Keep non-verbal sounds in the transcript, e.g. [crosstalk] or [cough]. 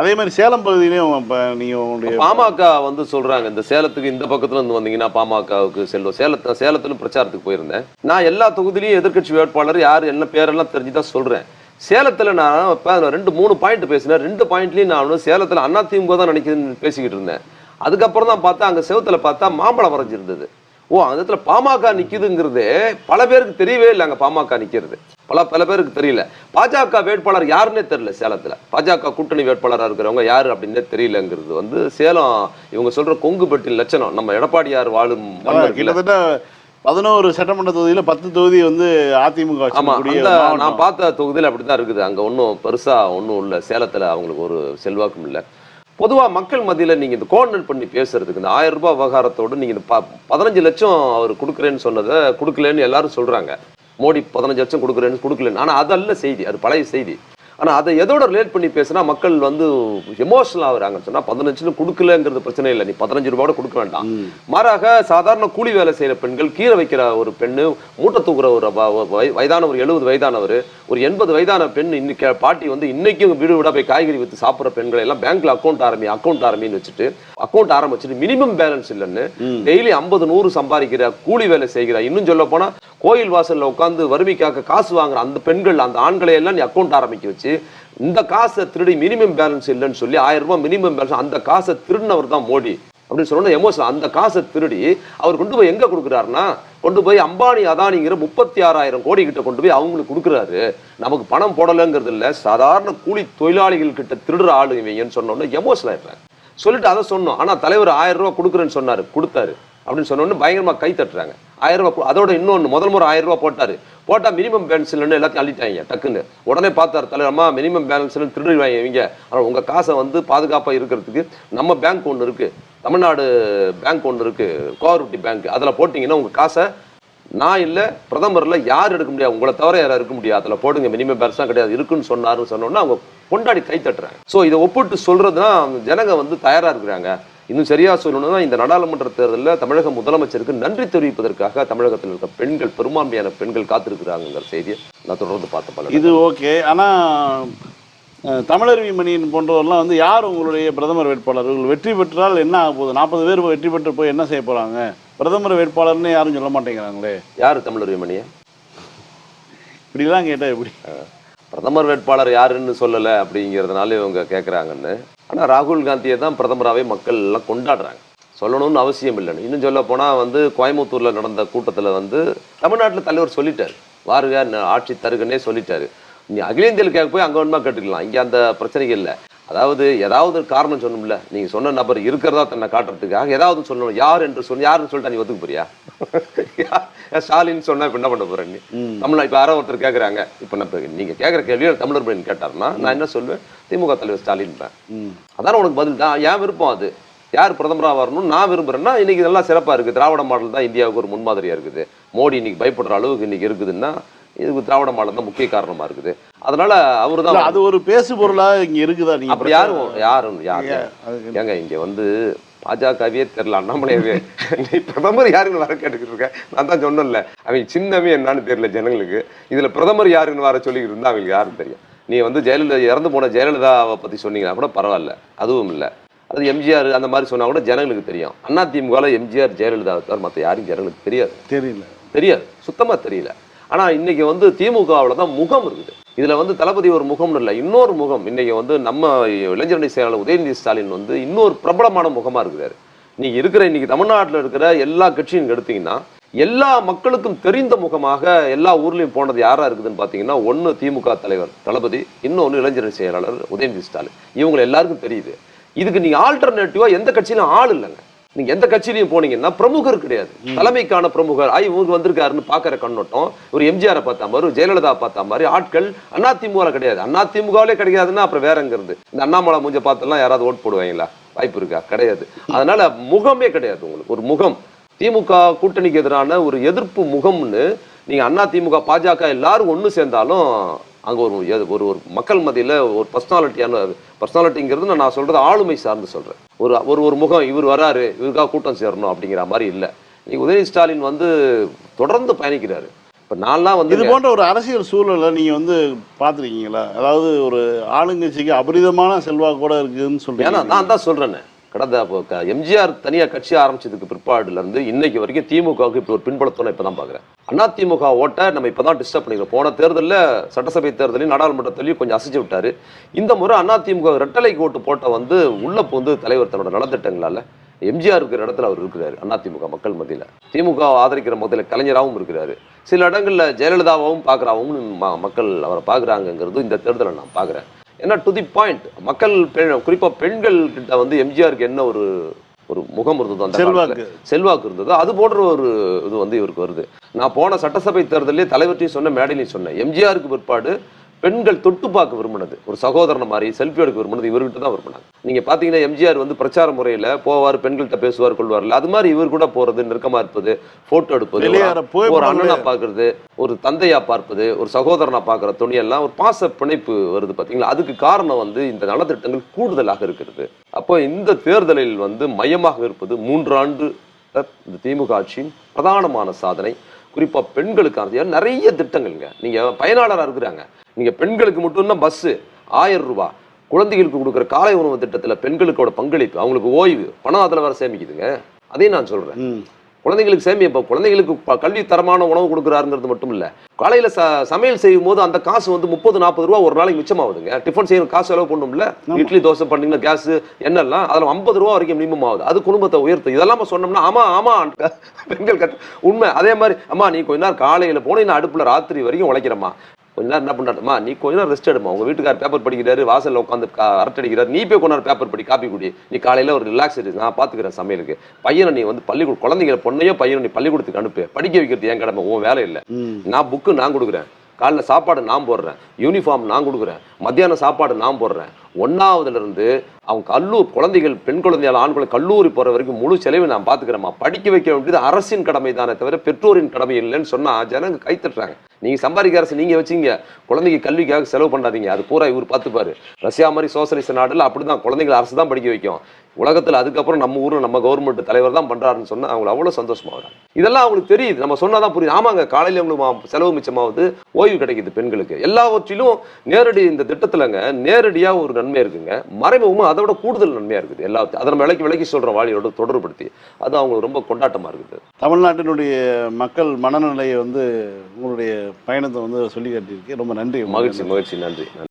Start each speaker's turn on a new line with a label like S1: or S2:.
S1: அதே மாதிரி சேலம் பகுதியிலையும் இப்போ நீங்கள் உங்களுடைய
S2: பாமக வந்து சொல்கிறாங்க இந்த சேலத்துக்கு இந்த பக்கத்தில் இருந்து வந்தீங்கன்னா பாமகவுக்கு செல்வோம். சேலத்தை சேலத்துல பிரச்சாரத்துக்கு போயிருந்தேன். நான் எல்லா தொகுதியிலையும் எதிர்க்கட்சி வேட்பாளர் யார் என்ன பேரெல்லாம் தெரிஞ்சுதான் சொல்கிறேன் சேலத்தில் நான் இப்போ ரெண்டு மூணு பாயிண்ட் பேசினேன். ரெண்டு பாயிண்ட்லையும் நான் வந்து அண்ணா அதிமுக தான் நினைக்கிறேன்னு பேசிக்கிட்டு இருந்தேன். அதுக்கப்புறம் தான் பார்த்தா அங்கே செவத்தில் பார்த்தா மாம்பழம் வரைஞ்சிருந்தது. ஓ அந்த இடத்துல பாமக நிக்குதுங்கிறது பல பேருக்கு தெரியவே இல்லை அங்க பாமக நிக்கிறது. பல பல பேருக்கு தெரியல. பாஜக வேட்பாளர் யாருன்னே தெரியல சேலத்துல. பாஜக கூட்டணி வேட்பாளரா இருக்கிறவங்க யாரு அப்படின்னே தெரியலங்கிறது வந்து சேலம் இவங்க சொல்ற கொங்குபெட்டின் லட்சணம். நம்ம எடப்பாடியார் வாழும்
S1: கிட்டத்தட்ட பதினோரு சட்டமன்ற தொகுதியில பத்து தொகுதி வந்து அதிமுக
S2: நான். பார்த்த தொகுதியில் அப்படிதான் இருக்குது. அங்க ஒன்றும் பெருசா ஒன்றும் இல்லை. சேலத்துல அவங்களுக்கு ஒரு செல்வாக்கும் இல்லை. பொதுவா மக்கள் மத்தியில நீங்க இந்த கோஆர்டினேட் பண்ணி பேசுறதுக்கு இந்த ஆயிரம் ரூபாய் விவகாரத்தோடு நீங்க இந்த ப- பதினஞ்சு லட்சம் அவர் கொடுக்குறேன்னு சொன்னதை கொடுக்கலன்னு எல்லாரும் சொல்றாங்க. மோடி பதினஞ்சு லட்சம் கொடுக்குறேன்னு கொடுக்கலன்னு. ஆனா அதல்ல செய்தி அது பழைய செய்தி. ஆனா அதை எதோட ரிலேட் பண்ணி பேசினா மக்கள் வந்து எமோஷனல் ஆகுறாங்கன்னு சொன்னா பதினஞ்சுன்னு கொடுக்கலங்கிறது பிரச்சனை இல்லை. நீ பதினஞ்சு ரூபாயோட கொடுக்க வேண்டாம். மாறாக சாதாரண கூலி வேலை செய்யற பெண்கள் கீரை வைக்கிற ஒரு பெண்ணு மூட்டை தூக்குற ஒரு வயதான ஒரு எழுபது வயதானவர் ஒரு எண்பது வயதான பெண் இன்னைக்கு பாட்டி வந்து இன்னைக்கும் வீடு வீடா போய் காய்கறி வித்து சாப்பிட்ற பெண்களை எல்லாம் பேங்க்ல அக்கௌண்ட் ஆரம்பி அக்கௌண்ட் ஆரம்பின்னு வச்சுட்டு அக்கௌண்ட் ஆரம்பிச்சுட்டு மினிமம் பேலன்ஸ் இல்லைன்னு டெய்லி ஐம்பது நூறு சம்பாதிக்கிற கூலி வேலை செய்கிற இன்னும் சொல்ல போனா கோயில் வாசலில் உட்காந்து வறுமைக்காக காசு வாங்குற அந்த பெண்கள் அந்த ஆண்களை எல்லாம் நீ அக்கௌண்ட் ஆரம்பிக்க வச்சு இந்த காசை திருடி மினிமம் பேலன்ஸ் இல்லைன்னு சொல்லி ஆயிரம் ரூபாய் மினிமம் பேலன்ஸ் அந்த காசை திருடினவர் தான் மோடி. அப்படின்னு சொன்னா எமோஷன் அந்த காசை திருடி அவர் கொண்டு போய் எங்கே கொடுக்குறாருன்னா கொண்டு போய் அம்பானி அதானிங்கிற முப்பத்தி ஆறாயிரம் கோடி கிட்ட கொண்டு போய் அவங்களுக்கு கொடுக்குறாரு. நமக்கு பணம் போடலைங்கிறது இல்லை சாதாரண கூலி தொழிலாளிகள் கிட்ட திருடுற ஆளு இவங்கன்னு சொன்ன எமோஷன் ஆயிடுறாங்க சொல்லிட்டு அதை சொன்னோம். ஆனால் தலைவர் ஆயிரம் ரூபா கொடுக்குறேன்னு சொன்னார் கொடுத்தாரு. அப்படின்னு சொன்ன பயங்கரமாக கை தட்டுறாங்க. ஆயிரம் ரூபா அதோட இன்னொன்று முதல் முறை ஆயிரம் ரூபா போட்டார். போட்டால் மினிமம் பேலன்ஸ் இல்லைன்னு எல்லாத்தையும் அள்ளிட்டாங்க டக்குன்னு. உடனே பார்த்தார் தலைவரமா மினிமம் பேலன்ஸ் திருடுவாங்க இவங்க. ஆனால் உங்கள் காசை வந்து பாதுகாப்பாக இருக்கிறதுக்கு நம்ம பேங்க் ஒன்று இருக்குது தமிழ்நாடு பேங்க் ஒன்று இருக்குது கோஆபரேட்டிவ் பேங்க் அதில் போட்டிங்கன்னா உங்கள் காசை நான் இல்லை பிரதமரில் யார் எடுக்க முடியாது. உங்களை தவிர யாரும் இருக்க முடியாது. அதில் போடுங்க மினிமம் பேலன்ஸ்லாம் கிடையாது. இருக்குன்னு சொன்னாருன்னு சொன்னோன்னா அவங்க கொண்டாடி கை தட்டுறாங்க. ஸோ இதை ஒப்பிட்டு சொல்கிறதுனா அவங்க ஜனங்க வந்து தயாராக இருக்கிறாங்க. இன்னும் சரியா சொல்லணும்னா இந்த நாடாளுமன்ற தேர்தலில் தமிழக முதலமைச்சருக்கு நன்றி தெரிவிப்பதற்காக தமிழகத்தில் இருக்க பெண்கள் பெரும்பான்மையான பெண்கள் காத்திருக்கிறாங்கிற செய்தியை நான் தொடர்ந்து பார்த்த
S1: இது ஓகே. ஆனா அஹ், தமிழருவி மணியன் போன்றவர்லாம் வந்து யார் உங்களுடைய பிரதமர் வேட்பாளர்கள் வெற்றி பெற்றால் என்ன ஆக போகுது? நாற்பது பேர் வெற்றி பெற்று போய் என்ன செய்ய போறாங்க? பிரதமர் வேட்பாளர்னு யாரும் சொல்ல மாட்டேங்கிறாங்களே.
S2: யார் தமிழர் மணியா?
S1: இப்படிலாம் கேட்டா எப்படி?
S2: பிரதமர் வேட்பாளர் யாருன்னு சொல்லலை அப்படிங்கிறதுனால இவங்க கேட்குறாங்கன்னு ஆனால் ராகுல் காந்தியை தான் பிரதமராகவே மக்கள் எல்லாம் கொண்டாடுறாங்க. சொல்லணும்னு அவசியம் இல்லைன்னு. இன்னும் சொல்ல போனால் வந்து கோயம்புத்தூரில் நடந்த கூட்டத்தில் வந்து தமிழ்நாட்டில் தலைவர் சொல்லிட்டார். வாருங்க ஆட்சி தருகன்னே சொல்லிட்டாரு. நீ அகில கேட்க போய் அங்கே ஒன்றுமா கேட்டுக்கலாம். இங்கே அந்த பிரச்சனைகள் இல்லை. அதாவது ஏதாவது காரணம் சொல்லணும்ல நீங்க சொன்ன நபர் இருக்கிறதா தன்னை காட்டுறதுக்காக ஏதாவது சொல்லணும். யார் என்று சொன்ன யாருன்னு சொல்லிட்டா நீ ஒத்துக்க போறியா? [laughs] ஸ்டாலின் சொன்னா இப்ப என்ன பண்ண போற நீ? இப்ப யாரோ ஒருத்தர் கேக்குறாங்க. இப்ப நான் இப்ப நீங்க கேக்குற கேள்வி தமிழர் பையன் கேட்டாருன்னா நான் என்ன சொல்லுவேன் திமுக தலைவர் ஸ்டாலின் அதான உனக்கு பதில்? தான் என் விருப்பம் அது? யார் பிரதமராக வரணும் நான் விரும்புறேன்னா இன்னைக்கு நல்லா சிறப்பா இருக்கு திராவிட மாடல் தான் இந்தியாவுக்கு ஒரு முன்மாதிரியா இருக்குது. மோடி இன்னைக்கு பயப்படுற அளவுக்கு இன்னைக்கு இருக்குதுன்னா இதுக்கு திராவிட மாடல் தான் முக்கிய காரணமா இருக்குது. அதனால அவரு தான்
S1: அது ஒரு பேசு பொருளா இங்க இருக்குதா நீங்க
S2: அப்படி யாரும் யாரும் யாரு? ஏங்க இங்க வந்து பாஜகவே தெரியல அண்ணாமலையவே நீ பிரதமர் யாருன்னு வர கேட்டுக்கிட்டு இருக்க நான் தான் சொன்னேன்ல. அவங்க சின்னமே என்னன்னு தெரியல ஜனங்களுக்கு. இதுல பிரதமர் யாருன்னு வர சொல்லிக்கிட்டு இருந்தா அவங்களுக்கு யாரும் தெரியும். நீ வந்து ஜெயலலிதா இறந்து போன ஜெயலலிதாவை பத்தி சொன்னீங்கன்னா கூட பரவாயில்ல. அதுவும் இல்ல. அது எம்ஜிஆர் அந்த மாதிரி சொன்னா கூட ஜனங்களுக்கு தெரியும். அண்ணா திமுகல எம்ஜிஆர் ஜெயலலிதா மத்த யாரும் ஜனங்களுக்கு தெரியாது.
S1: தெரியல.
S2: தெரியாது. சுத்தமா தெரியல. ஆனால் இன்னைக்கு வந்து திமுகவில் தான் முகம் இருக்குது. இதில் வந்து தளபதி ஒரு முகம்னு இல்லை இன்னொரு முகம். இன்னைக்கு வந்து நம்ம இளைஞரணி செயலாளர் உதயநிதி ஸ்டாலின் வந்து இன்னொரு பிரபலமான முகமாக இருக்கிறார். நீங்க இருக்கிற இன்னைக்கு தமிழ்நாட்டில் இருக்கிற எல்லா கட்சியும் எடுத்தீங்கன்னா எல்லா மக்களுக்கும் தெரிந்த முகமாக எல்லா ஊர்லேயும் போனது யாராக இருக்குதுன்னு பார்த்தீங்கன்னா ஒன்று திமுக தலைவர் தளபதி இன்னொன்று இளைஞரணி செயலாளர் உதயநிதி ஸ்டாலின். இவங்க எல்லாருக்கும் தெரியுது. இதுக்கு நீங்கள் ஆல்டர்னேட்டிவாக எந்த கட்சியிலும் ஆள் இல்லைங்க. நீங்க எந்த கட்சியிலையும் போனீங்கன்னா பிரமுகர் கிடையாது. தலைமைக்கான பிரமுகர். ஐ இவங்க வந்திருக்காருன்னு பாக்குற கண்ணோட்டம். ஒரு எம்ஜிஆரை பார்த்த மாதிரி ஒரு ஜெயலலிதா பார்த்த மாதிரி ஆட்கள் அண்ணா திமுக கிடையாது. அண்ணா திமுகவிலே கிடைக்காதுன்னா அப்புறம் வேற எங்க இருந்து? இந்த அண்ணாமலை மூஞ்ச பார்த்தெல்லாம் யாராவது ஓட் போடுவாங்களா? வாய்ப்பு இருக்கா? கிடையாது. அதனால முகமே கிடையாது உங்களுக்கு. ஒரு முகம். திமுக கூட்டணிக்கு எதிரான ஒரு எதிர்ப்பு முகம்னு நீங்க அண்ணா திமுக பாஜக எல்லாரும் ஒண்ணு சேர்ந்தாலும் அங்க ஒரு ஒரு ஒரு மக்கள் மத்தியில ஒரு பர்சனாலிட்டியான பர்சனாலிட்டிங்கிறது நான் சொல்றது ஆளுமை சார்ந்து சொல்றேன். ஒரு ஒரு ஒரு முகம் இவர் வராரு இவருக்காக கூட்டம் சேரணும் அப்படிங்கிற மாதிரி இல்லை. நீங்க உதயநிதி ஸ்டாலின் வந்து தொடர்ந்து பயணிக்கிறாரு. இப்ப நான்லாம் வந்து
S1: இது போன்ற ஒரு அரசியல் சூழலை நீங்க வந்து பார்த்துருக்கீங்களா? அதாவது ஒரு ஆளுங்கட்சிக்கு அபரிதமான செல்வாக்கு கூட இருக்குதுன்னு சொல்றீங்க.
S2: நான் தான் சொல்றேனே. கடந்த எம்ஜிஆர் தனியாக கட்சி ஆரம்பிச்சதுக்கு பிற்பாடுலேருந்து இன்னைக்கு வரைக்கும் திமுகவுக்கு இப்படி ஒரு பின்பலத்தோட இப்போ தான் பார்க்குறேன் அண்ணா திமுக ஓட்டை நம்ம இப்போ தான் டிஸ்டர்ப் பண்ணிக்கிறோம். போன தேர்தலில் சட்டசபை தேர்தலையும் நாடாளுமன்றத்திலையும் கொஞ்சம் அசைச்சு விட்டார். இந்த முறை அண்ணா திமுக ரெட்டலைக்கு ஓட்டு போட்ட வந்து உள்ள வந்து தலைவர் தன்னோட நலத்திட்டங்களால் எம்ஜிஆர் இருக்கிற இடத்துல அவர் இருக்கிறாரு அதிமுக மக்கள் மத்தியில். திமுக ஆதரிக்கிற மத்தியில கலைஞராகவும் இருக்கிறாரு. சில இடங்களில் ஜெயலலிதாவாகவும் பார்க்குறாவும் மக்கள் அவரை பார்க்குறாங்கங்கிறது இந்த தேர்தலை நான் பார்க்குறேன் ஏன்னா டு தி பாயிண்ட் மக்கள் பெண் குறிப்பா பெண்கள் கிட்ட வந்து எம்ஜிஆருக்கு என்ன ஒரு ஒரு முகம் இருந்ததோ அந்த
S1: செல்வாக்கு.
S2: செல்வாக்கு இருந்ததோ? அது போன்ற ஒரு இது வந்து இவருக்கு வருது. நான் போன சட்டசபை தேர்தலே தலைவர்கிட்டையும் சொன்ன மேடையிலையும் சொன்னேன் எம்ஜிஆருக்கு பிற்பாடு பெண்கள் தொட்டு பார்க்க விரும்பினது. ஒரு சகோதரனை மாதிரி செல்ஃபி எடுக்க விரும்பினது இவர்கிட்ட தான் விரும்பினாங்க நீங்க பாத்தீங்கன்னா எம்ஜிஆர் வந்து பிரச்சார முறையில போவார் பெண்கள்கிட்ட பேசுவார் கொள்வார்ல. அது மாதிரி இவர் கூட போறது நெருக்கமா இருப்பது போட்டோ எடுப்பது ஒரு
S1: வெளியேற போய்
S2: ஒரு அண்ணனா பார்க்கறது ஒரு தந்தையா பார்ப்பது ஒரு சகோதரனா பார்க்குற துணியெல்லாம் ஒரு பாச பிணைப்பு வருது பாத்தீங்களா? அதுக்கு காரணம் வந்து இந்த நலத்திட்டங்கள் கூடுதலாக இருக்கிறது. அப்போ இந்த தேர்தலில் வந்து மையமாக இருப்பது மூன்று ஆண்டு இந்த திமுக ஆட்சியின் பிரதானமான சாதனை. குறிப்பா பெண்களுக்கானது. ஏன்னா நிறைய திட்டங்கள்ங்க. நீங்க பயனாளரா இருக்கிறாங்க. நீங்க பெண்களுக்கு மட்டும்தான் பஸ்ஸு ஆயிரம் ரூபாய் குழந்தைகளுக்கு கொடுக்குற காலை உணவு திட்டத்துல பெண்களுக்கோட பங்களிப்பு அவங்களுக்கு ஓய்வு பணம் அதில் வர சேமிக்குதுங்க. அதையும் நான் சொல்றேன். குழந்தைங்களுக்கு சேமி இப்போ குழந்தைங்களுக்கு கல்வி தரமான உணவு கொடுக்குறாருங்கிறது மட்டும் இல்ல காலையில ச சமையல் செய்யும் போது அந்த காசு வந்து முப்பது நாற்பது ரூபா ஒரு நாளைக்கு மிச்சமாகுதுங்க. டிஃபன் செய்யணும் காசு செலவு பண்ணும்ல? இட்லி தோசை பண்ணீங்கன்னா கேஸ் எண்ணெல்லாம் அதுல ஐம்பது ரூபா வரைக்கும் மினிமம் ஆகுது. அது குடும்பத்தை உயர்த்து இதெல்லாம் சொன்னோம்னா ஆமா ஆமா [laughs] பெண்கள் கத்து உண்மை. அதே மாதிரி அம்மா நீ கொஞ்ச நேரம் காலையில போனீங்க நான் அடுப்புல ராத்திரி வரைக்கும் உழைக்கிறம்மா. கொஞ்ச நேரம் என்ன பண்ணாட்டுமா நீ கொஞ்ச நேரம் ரெஸ்ட் எடுமா உங்க வீட்டுக்கார் பேப்பர் படிக்கிறாரு வாசல்ல உட்காந்து அரட்டை அடிக்கிறாரு நீ போய் நேரம் பேப்பர் படி காப்பி குடி. நீ காலையில ஒரு ரிலாக்ஸ் நான் பாத்துக்கிறேன் சமையலுக்கு. பையனை நீ வந்து பள்ளிக்கூட குழந்தைங்க பொண்ணையோ பையனை நீ பள்ளிக்கூடத்துக்கு அனுப்பு. படிக்க வைக்கிறது ஏன் கடமை உன் வேலை இல்லை. நான் புக்கு நான் கொடுக்குறேன். காலைல சாப்பாடு நான் போடுறேன். யூனிஃபார்ம் நான் கொடுக்குறேன். மத்தியானம் சாப்பாடு நான் போடுறேன். ஒன்னாவதுல இருந்து அவங்க கல்லூர் குழந்தைகள் பெண் குழந்தைகள் ஆண் குழந்தை கல்லூரி போற வரைக்கும் முழு செலவு நான் பாத்துக்கிறேம்மா. படிக்க வைக்க வேண்டியது அரசின் கடமை தானே தவிர பெற்றோரின் கடமை இல்லைன்னு சொன்னா ஜனங்க கை நீங்கள் சம்பாதிக்க அரசு நீங்கள் வச்சீங்க குழந்தைக்கு கல்விக்காக செலவு பண்ணாதீங்க. அது பூரா இவர் பார்த்துப்பாரு. ரஷ்யா மாதிரி சோஷலிஸ்ட நாடில் அப்படி தான் குழந்தைகளை அரசு தான் படிக்க வைக்கும். உலகத்தில் அதுக்கப்புறம் நம்ம ஊர் நம்ம கவர்மெண்ட் தலைவர் தான் பண்ணுறாருன்னு சொன்னால் அவங்க அவ்வளோ சந்தோஷமாக இதெல்லாம் அவங்களுக்கு தெரியுது. நம்ம சொன்னால் தான் புரியுது. ஆமாங்க காலையில் அவங்களுக்கு மா- செலவு மிச்சமாவது ஓய்வு கிடைக்குது பெண்களுக்கு. எல்லாவற்றிலும் நேரடி இந்த திட்டத்தில்ங்க நேரடியாக ஒரு நன்மை இருக்குங்க. மறைமுகமாக அதை விட கூடுதல் நன்மையாக இருக்குது எல்லாத்தையும். அதை நம்ம விலைக்கு விலைக்கு சொல்ற வாழியோட தொடர்படுத்தி அது அவங்களுக்கு ரொம்ப கொண்டாட்டமாக இருக்குது.
S1: தமிழ்நாட்டினுடைய மக்கள் மனநிலையை வந்து உங்களுடைய பயணத்தை வந்து சொல்லி காட்டியிருக்கு. ரொம்ப நன்றி.
S2: மகிழ்ச்சி மகிழ்ச்சி. நன்றி. நன்றி